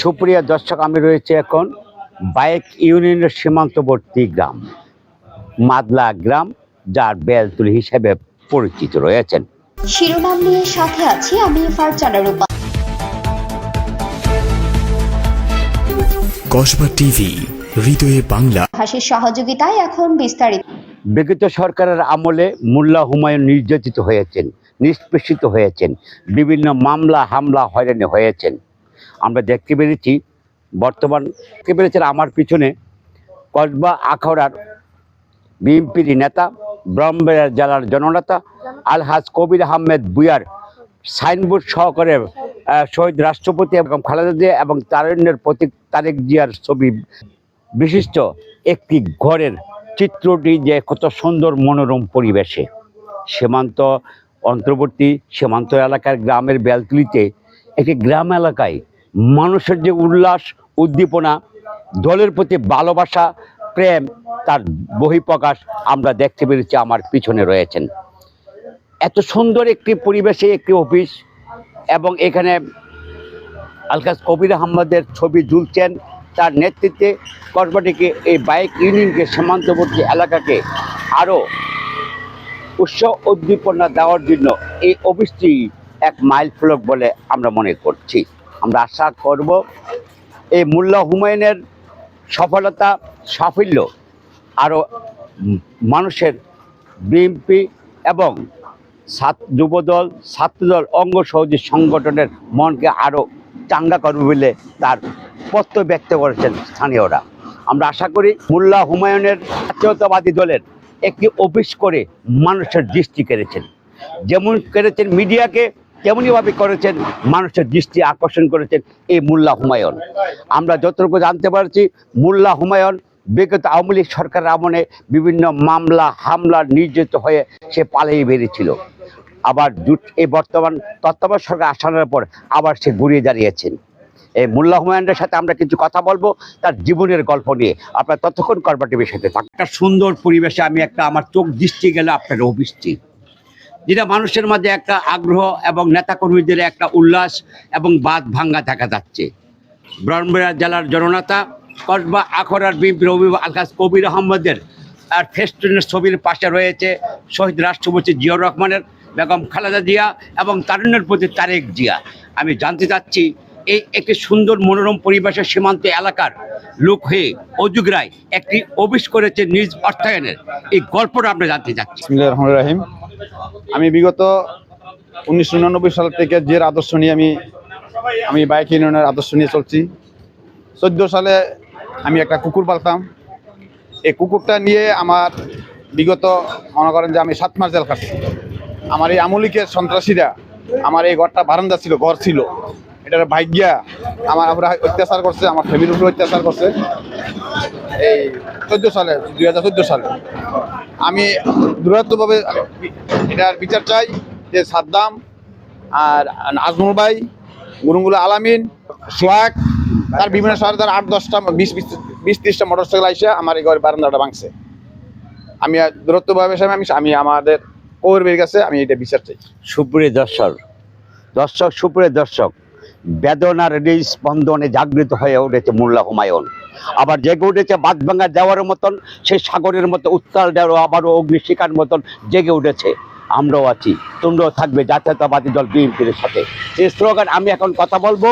সুপ্রিয় দর্শক আমি রয়েছে এখন বাইক ইউনিয়নের সীমান্তবর্তী গ্রাম মাদলা গ্রাম যার বেলতুলি হিসেবে পরিচিত রয়েছেন। শিরোনাম নিয়ে সাথে আছি আমি ফারজানা রূপা। কসবা টিভি হৃদয়ে বাংলা। হাসির সহযোগিতায় এখন বিস্তারিত। বিগত সরকারের আমলে মোল্লা হুমায়ুন নির্যাতিত হয়েছেন নিষ্পেষিত হয়েছেন বিভিন্ন মামলা হামলা হয়রানি হয়েছেন। আমরা দেখতে পেরেছি, বর্তমান দেখতে পেরেছেন আমার পিছনে কসবা আখড়ার বিএনপির নেতা, ব্রহ্মবেড়া জেলার জননেতা, আলহাজ কবির আহমেদ বুয়ার সাইনবোর্ড সহকারে শহীদ রাষ্ট্রপতি এবং খালেদা জিয়া এবং তারুণ্যের প্রতীক তারেক জিয়ার ছবি বিশিষ্ট একটি ঘরের চিত্রটি যে কত সুন্দর মনোরম পরিবেশে। সীমান্ত অন্তর্বর্তী সীমান্ত এলাকার গ্রামের বেলতুলিতে একটি গ্রাম এলাকায় মানুষের যে উল্লাস, উদ্দীপনা, দলের প্রতি ভালোবাসা, প্রেম, তার বহিঃপ্রকাশ আমরা দেখতে পেরেছি, আমার পিছনে রয়েছেন। এত সুন্দর একটি পরিবেশে একটি অফিস এবং এখানে আলকাস কবির আহমদের ছবি ঝুলছেন। তার নেতৃত্বে কসবাটিকে এই বাইক ইউনিয়নকে, সীমান্তবর্তী এলাকাকে আরও উৎসাহ উদ্দীপনা দেওয়ার জন্য এই অফিসটি এক মাইল ফলক বলে আমরা মনে করছি। আমরা আশা করব এই মোল্লা হুমায়ুনের সফলতা, সাফল্য আরও মানুষের বিএনপি এবং ছাত্র যুবদল, ছাত্রদল অঙ্গ সহযোগী সংগঠনের মনকে আরও চাঙ্গা করবে বলে তার প্রত্যয় ব্যক্ত করেছেন স্থানীয়রা। আমরা আশা করি মোল্লা হুমায়ুনের জাতীয়তাবাদী দলের একটি অফিস করে মানুষের দৃষ্টি কেড়েছেন। যেমন কেড়েছেন মিডিয়াকে তেমনইভাবে করেছেন, মানুষের দৃষ্টি আকর্ষণ করেছেন এই মোল্লা হুমায়ুন। আমরা যতটুকু জানতে পারছি, মোল্লা হুমায়ুন বিগত আওয়ামী লীগ সরকারের আমলে বিভিন্ন মামলা, হামলা নির্যাতিত হয়ে সে পালিয়ে বেরিয়েছিল। আবার জুট এই বর্তমান তত্ত্বাবধায়ক সরকার আসানোর পর আবার সে ঘুরিয়ে দাঁড়িয়েছেন। এই মোল্লা হুমায়ুনের সাথে আমরা কিছু কথা বলব, তার জীবনের গল্প নিয়ে। আপনার ততক্ষণ টিভির সাথে। একটা সুন্দর পরিবেশে আমি একটা, আমার চোখ দৃষ্টি গেল আপনার অফিসটি যেটা মানুষের মাঝে একটা আগ্রহ এবং নেতাকর্মীদের একটা উল্লাস এবং বাদ ভাঙ্গা দেখা যাচ্ছে। ব্রহ্মপুরা জেলার জননেতা কসবা আখড়ার বিএনপির অভিভাবক আলকাস কবির আহমদের, আর ফেস্টুনের ছবির পাশে রয়েছে শহীদ রাষ্ট্রপতি জিয়াউর রহমানের, বেগম খালেদা জিয়া এবং তারুণ্যের প্রতি তারেক জিয়া। আমি জানতে চাচ্ছি, এই একটি সুন্দর মনোরম পরিবেশের সীমান্ত এলাকার লোক হয়ে অজুগরায় একটি অফিস করেছে নিজ অর্থায়নের। এই গল্পটা আমরা জানতে চাচ্ছি। রহমানির রাহিম। আমি বিগত উনিশশো উননব্বই সাল থেকে যে আদর্শ নিয়ে আমি আমি বাইক ইউনিয়নের আদর্শ নিয়ে চলছি। চোদ্দ সালে আমি একটা কুকুর পালতাম। এই কুকুরটা নিয়ে আমার বিগত মনে করেন যে আমি সাত মাস জেল খাটছি। আমার এই আমলিকের সন্ত্রাসীরা আমার এই ঘরটা বারান্দা ছিল, ঘর ছিল। এটার ভাগ্যা আমার আমরা অত্যাচার করছে, আমার ফ্যামিলির উপরে অত্যাচার করছে। এই চোদ্দ সালে, দুই হাজার চোদ্দ সালে। আমি দূরত্বভাবে এটার বিচার চাই যে সাদ্দাম আর আজমুল ভাই, গুরুঙ্গুলো আলামিন, সোহাগ, তার বিভিন্ন শহরে তার আট, দশটা, বিশ বিশ ত্রিশটা মোটর সাইকেল আইসে আমার এই ঘরে বারান্দাটা ভাঙছে। আমি আর দূরত্বভাবে হিসাবে আমি আমি আমাদের পৌরবের কাছে আমি এটা বিচার চাই। সুপ্রিয় দর্শক দর্শক, সুপ্রিয় দর্শক, বেদনার হৃদয় স্পন্দনে জাগৃত হয়ে উঠেছে মোল্লা হুমায়ুন। আবার জেগে উঠেছে বাঁধভাঙ্গা দেওয়ার মতন, সেই সাগরের মতো উত্তাল দেওয়ার আবারও অগ্নিশিখার মতন জেগে উঠেছে। আমরাও আছি, তোমরাও থাকবে জাতীয়তাবাদী দল বিএনপির সাথে। এই স্লোগান আমি এখন কথা বলব,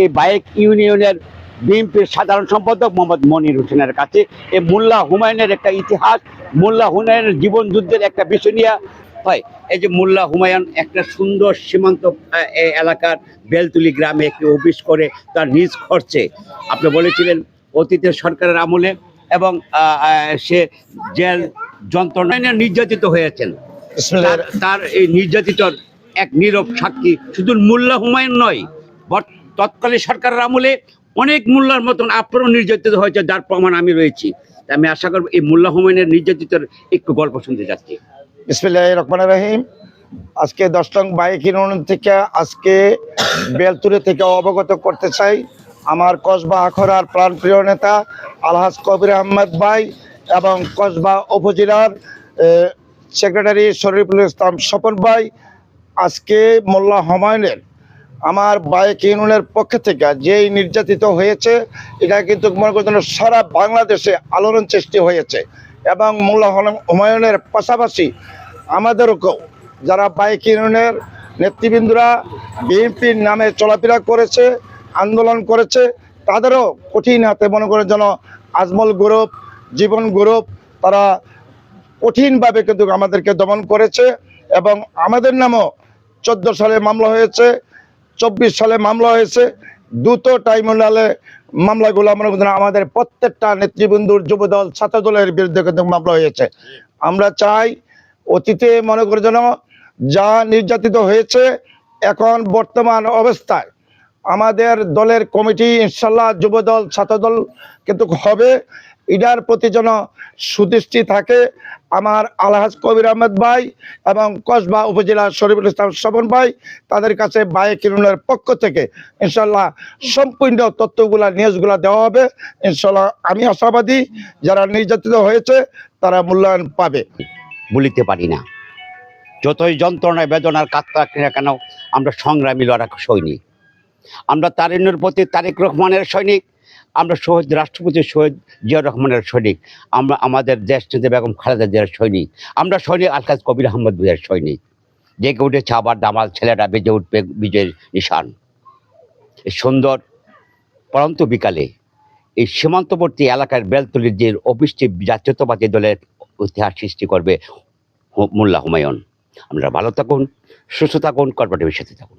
এই বাইক ইউনিয়নের বিএনপির সাধারণ সম্পাদক মোহাম্মদ মনির হোসেনের কাছে, এই মোল্লা হুমায়ুনের একটা ইতিহাস, মোল্লা হুমায়ুনের জীবন যুদ্ধের একটা বিষয় নিয়ে হয়। এই যে মোল্লা হুমায়ুন একটা সুন্দর, সীমান্ত এলাকার বেলতুলি গ্রামে একটি অফিস করে তার নিজ খরচে, আপনি বলেছিলেন অতীতের সরকারের আমলে এবং সে জেল যন্ত্রণায় নির্যাতিত হয়েছেন। তার এই নির্যাতিতর এক নীরব সাক্ষী শুধু মোল্লা হুমায়ুন নয় তৎকালীন সরকারের আমলে অনেক মোল্লার মতন আপনারও নির্যাতিত হয়েছে যার প্রমাণ আমি রয়েছি। আমি আশা করব এই মোল্লা হুমায়ুনের নির্যাতিতর একটু গল্প শুনতে যাচ্ছি। বিসমিল্লাহ রহমান রহিম। আজকে দশ দশটং বাইক থেকে আজকে বেলতুরে থেকে অবগত করতে চাই। আমার কসবা আখড়ার প্রাণপ্রিয় নেতা আলহাজ কবির আহমেদ ভাই এবং কসবা উপজেলার সেক্রেটারি শরীফুল ইসলাম স্বপন ভাই, আজকে মোল্লা হুমায়ুনের, আমার বাইক ইউনিয়নের পক্ষ থেকে যেই নির্যাতিত হয়েছে, এটা কিন্তু মনে করছেন সারা বাংলাদেশে আলোড়ন সৃষ্টি হয়েছে। এবং মোল্লা হুমায়ুনের পাশাপাশি আমাদেরকেও যারা বাইক ইউনিয়নের নেতৃবৃন্দরা বিএনপির নামে চলাফেরা করেছে আন্দোলন করেছে, তাদেরও কঠিন হাতে মনে করেন যেন আজমল গ্রুপ, জীবন গ্রুপ, তারা কঠিনভাবে কিন্তু আমাদেরকে দমন করেছে এবং আমাদের নামও চোদ্দ সালে মামলা হয়েছে, চব্বিশ সালে মামলা হয়েছে, দ্রুত ট্রাইব্যুনালে মামলাগুলো আমরা কিন্তু আমাদের প্রত্যেকটা নেতৃবৃন্দুর যুবদল ছাত্র দলের বিরুদ্ধে কিন্তু মামলা হয়েছে। আমরা চাই অতীতে মনে করে যেন যা নির্যাতিত হয়েছে, এখন বর্তমান অবস্থায় আমাদের দলের কমিটি ইনশাল্লাহ যুবদল, ছাত্রদল কিন্তু হবে। এটার প্রতি যেন সুদৃষ্টি থাকে আমার আলহাজ কবির আহমেদ ভাই এবং কসবা উপজেলা শরীফুল ইসলাম স্বপন ভাই, তাদের কাছে বাইক ইউনিয়নের পক্ষ থেকে ইনশাল্লাহ সম্পূর্ণ তথ্যগুলা, নিউজগুলা দেওয়া হবে। ইনশাল্লাহ আমি আশাবাদী যারা নির্যাতিত হয়েছে, তারা মূল্যায়ন পাবে। বলিতে পারি না। যতই যন্ত্রণায়, বেদনার কাত্তা না কেন, আমরা সংগ্রামী লড়াক সৈনিক। আমরা তারিনের প্রতি তারেক রহমানের সৈনিক, আমরা শহীদ রাষ্ট্রপতি শহীদ জিয়া রহমানের সৈনিক, আমরা আমাদের দেশ নেতা বেগম খালেদা জিয়ার সৈনিক, আমরা সৈনিক আলকাজ কবির আহমদ ভুইয়ার সৈনিক। জেগে উঠেছে আবার দামাল ছেলেরা বেজে উঠবে বিজয়ের নিশান। সুন্দর পরন্ত বিকালে এই সীমান্তবর্তী এলাকার বেলতলির যে অফিসটি জাতীয়তাবাদী দলের ইতিহাস সৃষ্টি করবে মোল্লা হুমায়ুন। আমরা ভালো থাকুন, সুস্থ থাকুন কর্পোরেটিভের সাথে থাকুন।